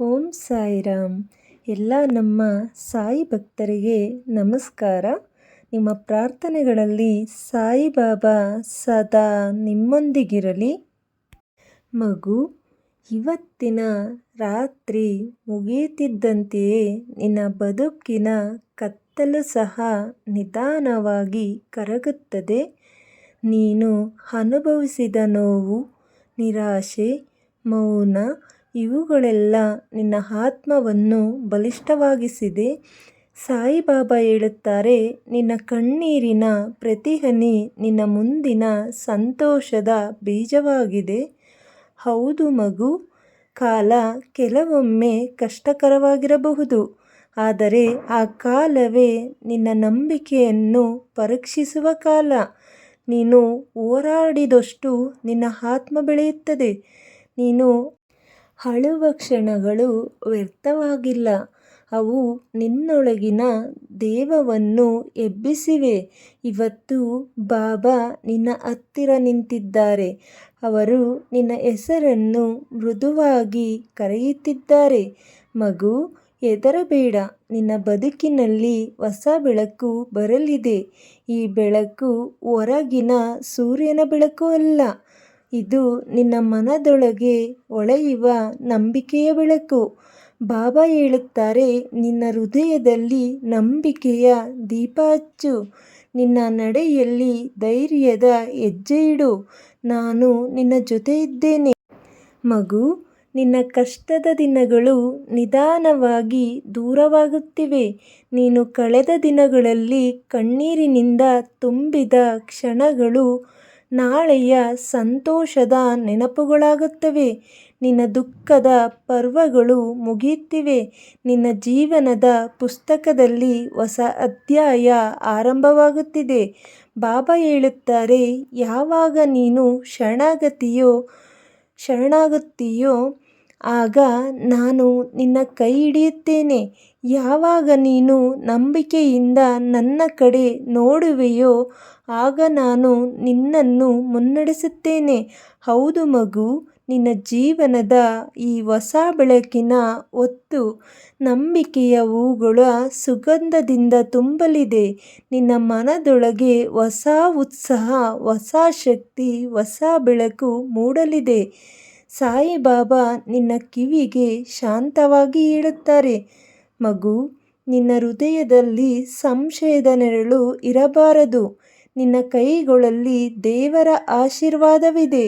ಓಂ ಸಾಯಿರಾಮ್. ಎಲ್ಲ ನಮ್ಮ ಸಾಯಿ ಭಕ್ತರಿಗೆ ನಮಸ್ಕಾರ. ನಿಮ್ಮ ಪ್ರಾರ್ಥನೆಗಳಲ್ಲಿ ಸಾಯಿಬಾಬಾ ಸದಾ ನಿಮ್ಮೊಂದಿಗಿರಲಿ. ಮಗು, ಇವತ್ತಿನ ರಾತ್ರಿ ಮುಗಿಯುತ್ತಿದ್ದಂತೆಯೇ ನಿನ್ನ ಬದುಕಿನ ಕತ್ತಲು ಸಹ ನಿಧಾನವಾಗಿ ಕರಗುತ್ತದೆ. ನೀನು ಅನುಭವಿಸಿದ ನೋವು, ನಿರಾಶೆ, ಮೌನ ಇವುಗಳೆಲ್ಲ ನಿನ್ನ ಆತ್ಮವನ್ನು ಬಲಿಷ್ಠವಾಗಿಸಿದೆ. ಸಾಯಿಬಾಬಾ ಹೇಳುತ್ತಾರೆ, ನಿನ್ನ ಕಣ್ಣೀರಿನ ಪ್ರತಿಹನಿ ನಿನ್ನ ಮುಂದಿನ ಸಂತೋಷದ ಬೀಜವಾಗಿದೆ. ಹೌದು ಮಗು, ಕಾಲ ಕೆಲವೊಮ್ಮೆ ಕಷ್ಟಕರವಾಗಿರಬಹುದು, ಆದರೆ ಆ ಕಾಲವೇ ನಿನ್ನ ನಂಬಿಕೆಯನ್ನು ಪರೀಕ್ಷಿಸುವ ಕಾಲ. ನೀನು ಹೋರಾಡಿದಷ್ಟು ನಿನ್ನ ಆತ್ಮ ಬೆಳೆಯುತ್ತದೆ. ನೀನು ಅಳುವ ಕ್ಷಣಗಳು ವ್ಯರ್ಥವಾಗಿಲ್ಲ. ಅವು ನಿನ್ನೊಳಗಿನ ದೇವವನ್ನು ಎಬ್ಬಿಸಿವೆ. ಇವತ್ತು ಬಾಬಾ ನಿನ್ನ ಹತ್ತಿರ ನಿಂತಿದ್ದಾರೆ. ಅವರು ನಿನ್ನ ಹೆಸರನ್ನು ಮೃದುವಾಗಿ ಕರೆಯುತ್ತಿದ್ದಾರೆ. ಮಗು, ಹೆದರಬೇಡ. ನಿನ್ನ ಬದುಕಿನಲ್ಲಿ ಹೊಸ ಬೆಳಕು ಬರಲಿದೆ. ಈ ಬೆಳಕು ಹೊರಗಿನ ಸೂರ್ಯನ ಬೆಳಕು ಅಲ್ಲ. ಇದು ನಿನ್ನ ಮನದೊಳಗೆ ಹೊಳೆಯುವ ನಂಬಿಕೆಯ ಬೆಳಕು. ಬಾಬಾ ಹೇಳುತ್ತಾರೆ, ನಿನ್ನ ಹೃದಯದಲ್ಲಿ ನಂಬಿಕೆಯ ದೀಪ ಹಚ್ಚು. ನಿನ್ನ ನಡೆಯಲ್ಲಿ ಧೈರ್ಯದ ಹೆಜ್ಜೆ ಇಡು. ನಾನು ನಿನ್ನ ಜೊತೆ ಇದ್ದೇನೆ ಮಗು, ನಿನ್ನ ಕಷ್ಟದ ದಿನಗಳು ನಿಧಾನವಾಗಿ ದೂರವಾಗುತ್ತಿವೆ. ನೀನು ಕಳೆದ ದಿನಗಳಲ್ಲಿ ಕಣ್ಣೀರಿನಿಂದ ತುಂಬಿದ ಕ್ಷಣಗಳು ನಾಳೆಯ ಸಂತೋಷದ ನೆನಪುಗಳಾಗುತ್ತವೆ. ನಿನ್ನ ದುಃಖದ ಪರ್ವಗಳು ಮುಗಿಯುತ್ತಿವೆ. ನಿನ್ನ ಜೀವನದ ಪುಸ್ತಕದಲ್ಲಿ ಹೊಸ ಅಧ್ಯಾಯ ಆರಂಭವಾಗುತ್ತಿದೆ. ಬಾಬಾ ಹೇಳುತ್ತಾರೆ, ಯಾವಾಗ ನೀನು ಶರಣಾಗತಿಯೋ, ಶರಣಾಗುತ್ತೀಯೋ ಆಗ ನಾನು ನಿನ್ನ ಕೈ ಹಿಡಿಯುತ್ತೇನೆ. ಯಾವಾಗ ನೀನು ನಂಬಿಕೆಯಿಂದ ನನ್ನ ಕಡೆ ನೋಡುವೆಯೋ, ಆಗ ನಾನು ನಿನ್ನನ್ನು ಮುನ್ನಡೆಸುತ್ತೇನೆ. ಹೌದು ಮಗು, ನಿನ್ನ ಜೀವನದ ಈ ಹೊಸ ಬೆಳಕಿನ ಒತ್ತು ನಂಬಿಕೆಯ ಹೂಗಳ ಸುಗಂಧದಿಂದ ತುಂಬಲಿದೆ. ನಿನ್ನ ಮನದೊಳಗೆ ಹೊಸ ಉತ್ಸಾಹ, ಹೊಸ ಶಕ್ತಿ, ಹೊಸ ಬೆಳಕು ಮೂಡಲಿದೆ. ಸಾಯಿಬಾಬಾ ನಿನ್ನ ಕಿವಿಗೆ ಶಾಂತವಾಗಿ ಹೇಳುತ್ತಾರೆ ಮಗು, ನಿನ್ನ ಹೃದಯದಲ್ಲಿ ಸಂಶಯದ ನೆರಳು ಇರಬಾರದು. ನಿನ್ನ ಕೈಗಳಲ್ಲಿ ದೇವರ ಆಶೀರ್ವಾದವಿದೆ.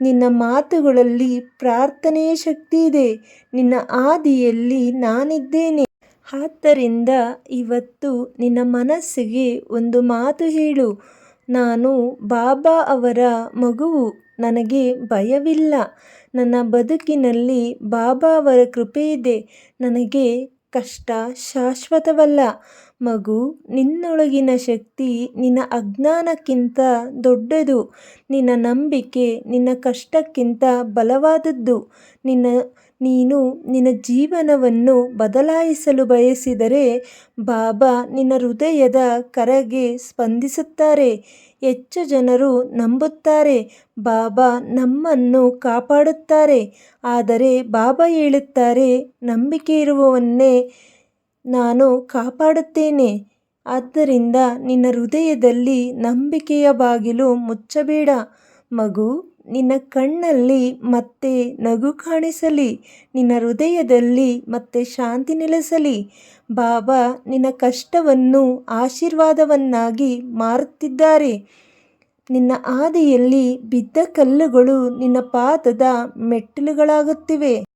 ನಿನ್ನ ಮಾತುಗಳಲ್ಲಿ ಪ್ರಾರ್ಥನೆಯ ಶಕ್ತಿ ಇದೆ. ನಿನ್ನ ಆದಿಯಲ್ಲಿ ನಾನಿದ್ದೇನೆ. ಆದ್ದರಿಂದ ಇವತ್ತು ನಿನ್ನ ಮನಸ್ಸಿಗೆ ಒಂದು ಮಾತು ಹೇಳು. ನಾನು ಬಾಬಾ ಅವರ ಮಗುವು. ನನಗೆ ಭಯವಿಲ್ಲ. ನನ್ನ ಬದುಕಿನಲ್ಲಿ ಬಾಬಾ ಅವರ ಕೃಪೆ ಇದೆ. ನನಗೆ ಕಷ್ಟ ಶಾಶ್ವತವಲ್ಲ. ಮಗು, ನಿನ್ನೊಳಗಿನ ಶಕ್ತಿ ನಿನ್ನ ಅಜ್ಞಾನಕ್ಕಿಂತ ದೊಡ್ಡದು. ನಿನ್ನ ನಂಬಿಕೆ ನಿನ್ನ ಕಷ್ಟಕ್ಕಿಂತ ಬಲವಾದದ್ದು. ನಿನ್ನ, ನೀನು ನಿನ್ನ ಜೀವನವನ್ನು ಬದಲಾಯಿಸಲು ಬಯಸಿದರೆ ಬಾಬಾ ನಿನ್ನ ಹೃದಯದ ಕರೆಗೆ ಸ್ಪಂದಿಸುತ್ತಾರೆ. ಹೆಚ್ಚು ಜನರು ನಂಬುತ್ತಾರೆ, ಬಾಬಾ ನಮ್ಮನ್ನು ಕಾಪಾಡುತ್ತಾರೆ. ಆದರೆ ಬಾಬಾ ಹೇಳುತ್ತಾರೆ, ನಂಬಿಕೆ ಇರುವವನ್ನೇ ನಾನು ಕಾಪಾಡುತ್ತೇನೆ. ಆದ್ದರಿಂದ ನಿನ್ನ ಹೃದಯದಲ್ಲಿ ನಂಬಿಕೆಯ ಬಾಗಿಲು ಮುಚ್ಚಬೇಡ. ಮಗು, ನಿನ್ನ ಕಣ್ಣಲ್ಲಿ ಮತ್ತೆ ನಗು ಕಾಣಿಸಲಿ. ನಿನ್ನ ಹೃದಯದಲ್ಲಿ ಮತ್ತೆ ಶಾಂತಿ ನೆಲೆಸಲಿ. ಬಾಬಾ, ನಿನ್ನ ಕಷ್ಟವನ್ನು ಆಶೀರ್ವಾದವನ್ನಾಗಿ ಮಾರುತ್ತಿದ್ದಾರೆ. ನಿನ್ನ ಹಾದಿಯಲ್ಲಿ ಬಿದ್ದ ಕಲ್ಲುಗಳು ನಿನ್ನ ಪಾದದ ಮೆಟ್ಟಿಲುಗಳಾಗುತ್ತಿವೆ.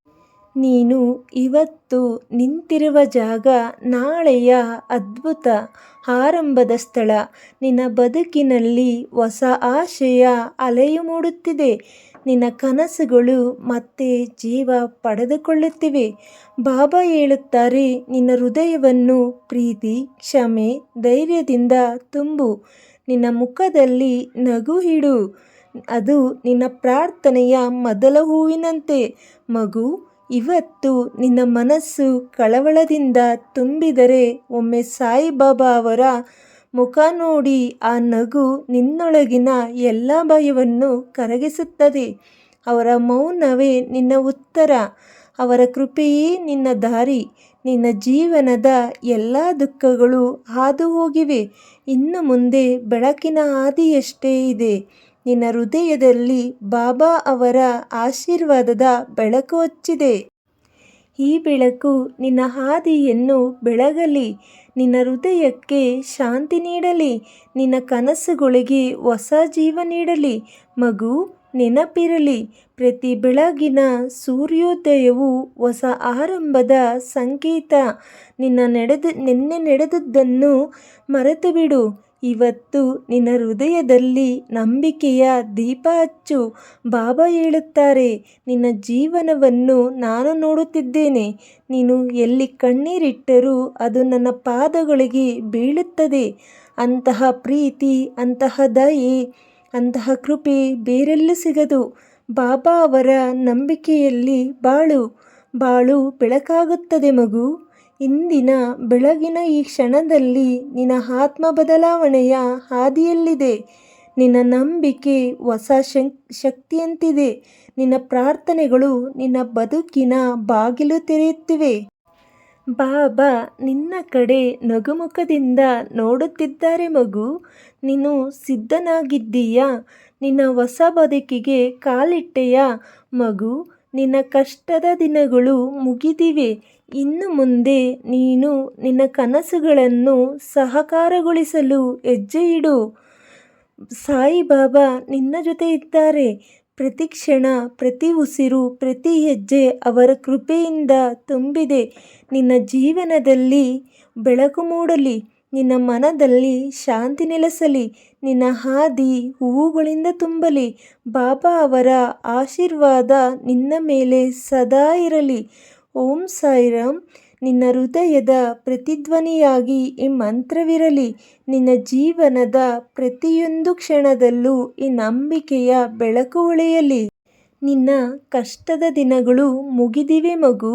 ನೀನು ಇವತ್ತು ನಿಂತಿರುವ ಜಾಗ ನಾಳೆಯ ಅದ್ಭುತ ಆರಂಭದ ಸ್ಥಳ. ನಿನ್ನ ಬದುಕಿನಲ್ಲಿ ಹೊಸ ಆಶೆಯ ಅಲೆಯು ಮೂಡುತ್ತಿದೆ. ನಿನ್ನ ಕನಸುಗಳು ಮತ್ತೆ ಜೀವ ಪಡೆದುಕೊಳ್ಳುತ್ತಿವೆ. ಬಾಬಾ ಹೇಳುತ್ತಾರೆ, ನಿನ್ನ ಹೃದಯವನ್ನು ಪ್ರೀತಿ, ಕ್ಷಮೆ, ಧೈರ್ಯದಿಂದ ತುಂಬು. ನಿನ್ನ ಮುಖದಲ್ಲಿ ನಗು ಹಿಡು ಅದು ನಿನ್ನ ಪ್ರಾರ್ಥನೆಯ ಮೊದಲ ಹೂವಿನಂತೆ. ಮಗು ಇವತ್ತು ನಿನ್ನ ಮನಸ್ಸು ಕಳವಳದಿಂದ ತುಂಬಿದರೆ ಒಮ್ಮೆ ಸಾಯಿಬಾಬಾ ಅವರ ಮುಖ ನೋಡಿ ಆ ನಗು ನಿನ್ನೊಳಗಿನ ಎಲ್ಲ ಭಯವನ್ನು ಕರಗಿಸುತ್ತದೆ. ಅವರ ಮೌನವೇ ನಿನ್ನ ಉತ್ತರ. ಅವರ ಕೃಪೆಯೇ ನಿನ್ನ ದಾರಿ. ನಿನ್ನ ಜೀವನದ ಎಲ್ಲ ದುಃಖಗಳು ಹಾದು ಹೋಗಿವೆ ಇನ್ನು ಮುಂದೆ ಬೆಳಕಿನ ಹಾದಿಯಷ್ಟೇ ಇದೆ. ನಿನ್ನ ಹೃದಯದಲ್ಲಿ ಬಾಬಾ ಅವರ ಆಶೀರ್ವಾದದ ಬೆಳಕು ಹಚ್ಚಿದೆ. ಈ ಬೆಳಕು ನಿನ್ನ ಹಾದಿಯನ್ನು ಬೆಳಗಲಿ, ನಿನ್ನ ಹೃದಯಕ್ಕೆ ಶಾಂತಿ ನೀಡಲಿ, ನಿನ್ನ ಕನಸುಗಳಿಗೆ ಹೊಸ ಜೀವ ನೀಡಲಿ, ಮಗು ನೆನಪಿರಲಿ. ಪ್ರತಿ ಬೆಳಗಿನ ಸೂರ್ಯೋದಯವು ಹೊಸ ಆರಂಭದ ಸಂಕೇತ. ನಿನ್ನ ನಡೆದ, ನಿನ್ನೆ ನಡೆದದ್ದನ್ನು ಮರೆತು ಬಿಡು ಇವತ್ತು ನಿನ್ನ ಹೃದಯದಲ್ಲಿ ನಂಬಿಕೆಯ ದೀಪ ಹಚ್ಚು. ಬಾಬಾ ಹೇಳುತ್ತಾರೆ, ನಿನ್ನ ಜೀವನವನ್ನು ನಾನು ನೋಡುತ್ತಿದ್ದೇನೆ. ನೀನು ಎಲ್ಲಿ ಕಣ್ಣೀರಿಟ್ಟರೂ ಅದು ನನ್ನ ಪಾದಗಳಿಗೆ ಬೀಳುತ್ತದೆ. ಅಂತಹ ಪ್ರೀತಿ, ಅಂತಹ ದಯೆ, ಅಂತಹ ಕೃಪೆ ಬೇರೆಲ್ಲೂ ಸಿಗದು. ಬಾಬಾ ಅವರ ನಂಬಿಕೆಯಲ್ಲಿ ಬಾಳು. ಬಾಳು ಬೆಳಕಾಗುತ್ತದೆ ಮಗು. ಇಂದಿನ ಬೆಳಗಿನ ಈ ಕ್ಷಣದಲ್ಲಿ ನಿನ್ನ ಆತ್ಮ ಬದಲಾವಣೆಯ ಹಾದಿಯಲ್ಲಿದೆ. ನಿನ್ನ ನಂಬಿಕೆ ಹೊಸ ಶಕ್ತಿಯಂತಿದೆ. ನಿನ್ನ ಪ್ರಾರ್ಥನೆಗಳು ನಿನ್ನ ಬದುಕಿನ ಬಾಗಿಲು ತೆರೆಯುತ್ತಿವೆ. ಬಾಬಾ, ನಿನ್ನ ಕಡೆ ನಗುಮುಖದಿಂದ ನೋಡುತ್ತಿದ್ದಾರೆ ಮಗು. ನೀನು ಸಿದ್ಧನಾಗಿದ್ದೀಯಾ? ನಿನ್ನ ಹೊಸ ಬದುಕಿಗೆ ಕಾಲಿಟ್ಟೆಯ ಮಗು? ನಿನ್ನ ಕಷ್ಟದ ದಿನಗಳು ಮುಗಿದಿವೆ. ಇನ್ನು ಮುಂದೆ ನೀನು ನಿನ್ನ ಕನಸುಗಳನ್ನು ಸಹಕಾರಗೊಳಿಸಲು ಹೆಜ್ಜೆ ಇಡು ಸಾಯಿಬಾಬಾ ನಿನ್ನ ಜೊತೆ ಇದ್ದಾರೆ. ಪ್ರತಿ ಕ್ಷಣ, ಪ್ರತಿ ಉಸಿರು, ಪ್ರತಿ ಹೆಜ್ಜೆ ಅವರ ಕೃಪೆಯಿಂದ ತುಂಬಿದೆ. ನಿನ್ನ ಜೀವನದಲ್ಲಿ ಬೆಳಕು ಮೂಡಲಿ. ನಿನ್ನ ಮನದಲ್ಲಿ ಶಾಂತಿ ನೆಲೆಸಲಿ, ನಿನ್ನ ಹಾದಿ ಹೂವುಗಳಿಂದ ತುಂಬಲಿ, ಬಾಬಾ ಅವರ ಆಶೀರ್ವಾದ ನಿನ್ನ ಮೇಲೆ ಸದಾ ಇರಲಿ. ಓಂ ಸಾಯಿರಾಮ್ ನಿನ್ನ ಹೃದಯದ ಪ್ರತಿಧ್ವನಿಯಾಗಿ ಈ ಮಂತ್ರವಿರಲಿ. ನಿನ್ನ ಜೀವನದ ಪ್ರತಿಯೊಂದು ಕ್ಷಣದಲ್ಲೂ ಈ ನಂಬಿಕೆಯ ಬೆಳಕು ಹೊಳೆಯಲಿ. ನಿನ್ನ ಕಷ್ಟದ ದಿನಗಳು ಮುಗಿದಿವೆ ಮಗು.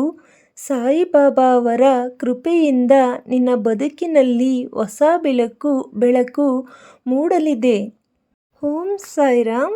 ಸಾಯಿಬಾಬಾ ಅವರ ಕೃಪೆಯಿಂದ ನಿನ್ನ ಬದುಕಿನಲ್ಲಿ ಹೊಸ ಬೆಳಕು ಬೆಳಕು ಮೂಡಲಿದೆ. ಓಂ ಸಾಯಿರಾಮ್.